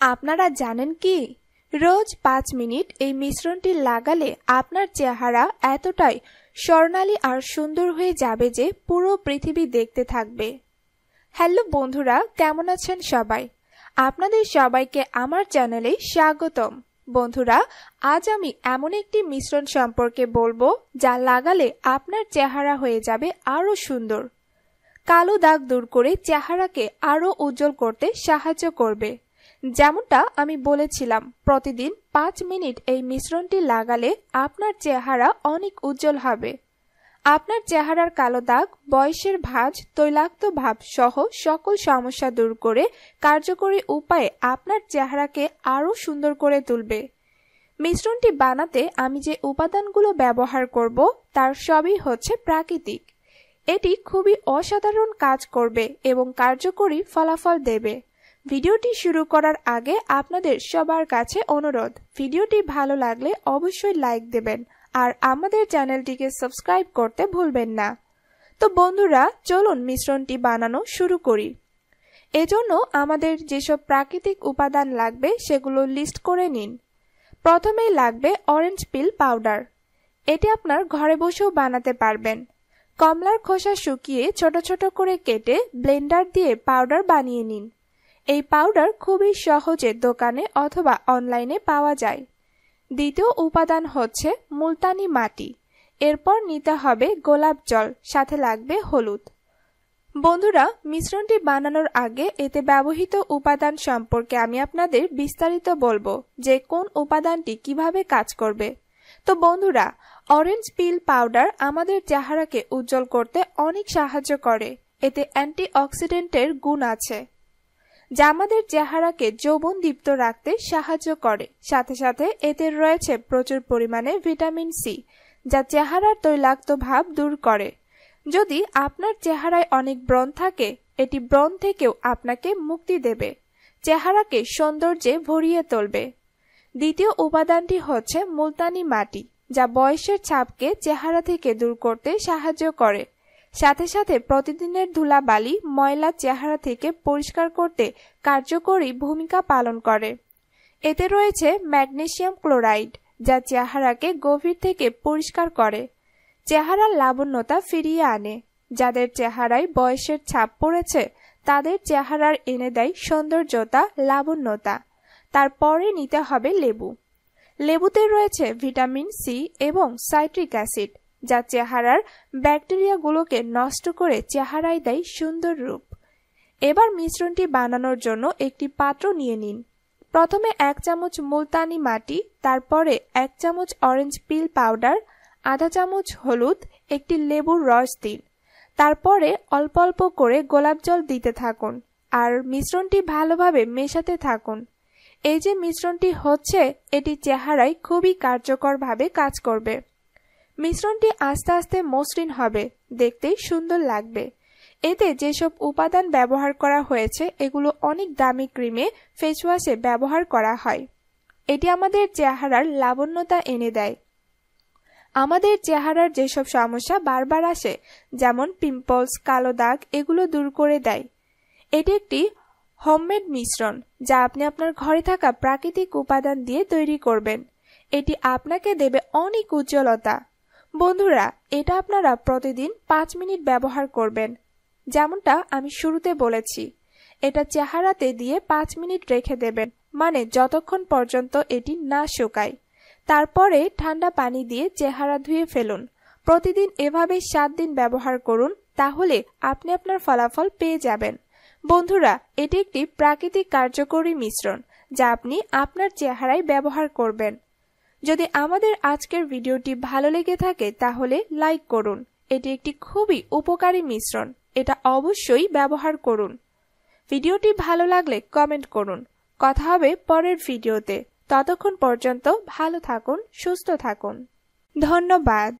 আপনারা জানেন কি? রোজ পাঁচ মিনিট এই মিশ্রণটি লাগালে আপনার চেহারা এতটাই স্বর্ণালী আর সুন্দর হয়ে যাবে যে পুরো পৃথিবী দেখতে থাকবে। হ্যালো বন্ধুরা, কেমন আছেন সবাই? আপনাদের সবাইকে আমার চ্যানেলে স্বাগতম। বন্ধুরা, আজ আমি এমন একটি মিশ্রণ সম্পর্কে বলব যা লাগালে আপনার চেহারা হয়ে যাবে আরও সুন্দর। কালো দাগ দূর করে চেহারাকে আরও উজ্জ্বল করতে সাহায্য করবে। যেমনটা আমি বলেছিলাম, প্রতিদিন পাঁচ মিনিট এই মিশ্রণটি লাগালে আপনার চেহারা অনেক উজ্জ্বল হবে। আপনার চেহারার কালো দাগ, বয়সের ভাঁজ, তৈলাক্ত ভাব সহ সকল সমস্যা দূর করে কার্যকরী উপায়ে আপনার চেহারাকে আরও সুন্দর করে তুলবে। মিশ্রণটি বানাতে আমি যে উপাদানগুলো ব্যবহার করব, তার সবই হচ্ছে প্রাকৃতিক। এটি খুবই অসাধারণ কাজ করবে এবং কার্যকরী ফলাফল দেবে। ভিডিওটি শুরু করার আগে আপনাদের সবার কাছে অনুরোধ, ভিডিওটি ভালো লাগলে অবশ্যই লাইক দেবেন আর আমাদের চ্যানেলটিকে সাবস্ক্রাইব করতে ভুলবেন না। তো বন্ধুরা, চলুন মিশ্রণটি বানানো শুরু করি। এজন্য আমাদের যেসব প্রাকৃতিক উপাদান লাগবে সেগুলো লিস্ট করে নিন। প্রথমেই লাগবে অরেঞ্জ পিল পাউডার। এটি আপনার ঘরে বসেও বানাতে পারবেন। কমলার খোসা শুকিয়ে ছোট ছোট করে কেটে ব্লেন্ডার দিয়ে পাউডার বানিয়ে নিন। এই পাউডার খুবই সহজে দোকানে অথবা অনলাইনে পাওয়া যায়। দ্বিতীয় উপাদান হচ্ছে মুলতানি মাটি। এরপর নিতে হবে গোলাপ জল, সাথে লাগবে হলুদ। বন্ধুরা, মিশ্রণটি বানানোর আগে এতে ব্যবহৃত উপাদান সম্পর্কে আমি আপনাদের বিস্তারিত বলব যে কোন উপাদানটি কীভাবে কাজ করবে। তো বন্ধুরা অরেঞ্জ পিল পাউডার আমাদের চেহারাকে উজ্জ্বল করতে অনেক সাহায্য করে। এতে অ্যান্টিঅক্সিডেন্টের গুণ আছে। যা আমাদের চেহারাকে যৌবন দীপ্ত রাখতে সাহায্য করে। সাথে সাথে এতে রয়েছে প্রচুর পরিমাণে ভিটামিন সি, যা চেহারার তৈলাক্ত ভাব দূর করে। যদি আপনার চেহারায় অনেক ব্রণ থাকে, এটি ব্রণ থেকেও আপনাকে মুক্তি দেবে। চেহারাকে সৌন্দর্যে ভরিয়ে তুলবে। দ্বিতীয় উপাদানটি হচ্ছে মুলতানি মাটি, যা বয়সের ছাপকে চেহারা থেকে দূর করতে সাহায্য করে। সাথে সাথে প্রতিদিনের ধুলাবালি ময়লা চেহারা থেকে পরিষ্কার করতে কার্যকরী ভূমিকা পালন করে। এতে রয়েছে ম্যাগনেসিয়াম ক্লোরাইড, যা চেহারাকে গভীর থেকে পরিষ্কার করে। চেহারার লাবণ্যতা ফিরিয়ে আনে। যাদের চেহারায় বয়সের ছাপ পড়েছে, তাদের চেহারার এনে দেয় সৌন্দর্যতা, লাবণ্যতা। তারপরে নিতে হবে লেবু। লেবুতে রয়েছে ভিটামিন সি এবং সাইট্রিক অ্যাসিড। যা চেহারার ব্যাকটেরিয়াগুলোকে নষ্ট করে চেহারায় দেয় সুন্দর রূপ। এবার মিশ্রণটি বানানোর জন্য একটি পাত্র নিয়ে নিন। প্রথমে এক চামচ মুলতানি মাটি, তারপরে এক চামচ অরেঞ্জ পিল পাউডার, আধা চামচ হলুদ, একটি লেবুর রস দিন। তারপরে অল্প অল্প করে গোলাপ জল দিতে থাকুন আর মিশ্রণটি ভালোভাবে মেশাতে থাকুন। এই যে মিশ্রণটি হচ্ছে, এটি চেহারায় খুবই কার্যকরভাবে কাজ করবে। মিশ্রণটি আস্তে আস্তে মসৃণ হবে, দেখতেই সুন্দর লাগবে। এতে যেসব উপাদান ব্যবহার করা হয়েছে, এগুলো অনেক দামি ক্রিমে ফেসওয়াশে ব্যবহার করা হয়। এটি আমাদের চেহারার লাবণ্যতা এনে দেয়। আমাদের চেহারার যেসব সমস্যা বারবার আসে, যেমন পিম্পলস, কালো দাগ, এগুলো দূর করে দেয়। এটি একটি হোমমেড মিশ্রণ, যা আপনি আপনার ঘরে থাকা প্রাকৃতিক উপাদান দিয়ে তৈরি করবেন। এটি আপনাকে দেবে অনেক উজ্জ্বলতা। বন্ধুরা, এটা আপনারা প্রতিদিন পাঁচ মিনিট ব্যবহার করবেন। যেমনটা আমি শুরুতে বলেছি। এটা চেহারাতে দিয়ে পাঁচ মিনিট রেখে দেবেন। মানে যতক্ষণ পর্যন্ত এটি না শুকায়। তারপরে ঠান্ডা পানি দিয়ে চেহারা ধুয়ে ফেলুন। প্রতিদিন এভাবে সাত দিন ব্যবহার করুন, তাহলে আপনি আপনার ফলাফল পেয়ে যাবেন। বন্ধুরা, এটি একটি প্রাকৃতিক কার্যকরী মিশ্রণ, যা আপনি আপনার চেহারায় ব্যবহার করবেন। যদি আমাদের আজকের ভিডিওটি ভালো লেগে থাকে, তাহলে লাইক করুন। এটি একটি খুবই উপকারী মিশ্রণ। এটা অবশ্যই ব্যবহার করুন। ভিডিওটি ভালো লাগলে কমেন্ট করুন। কথা হবে পরের ভিডিওতে। ততক্ষণ পর্যন্ত ভালো থাকুন, সুস্থ থাকুন। ধন্যবাদ।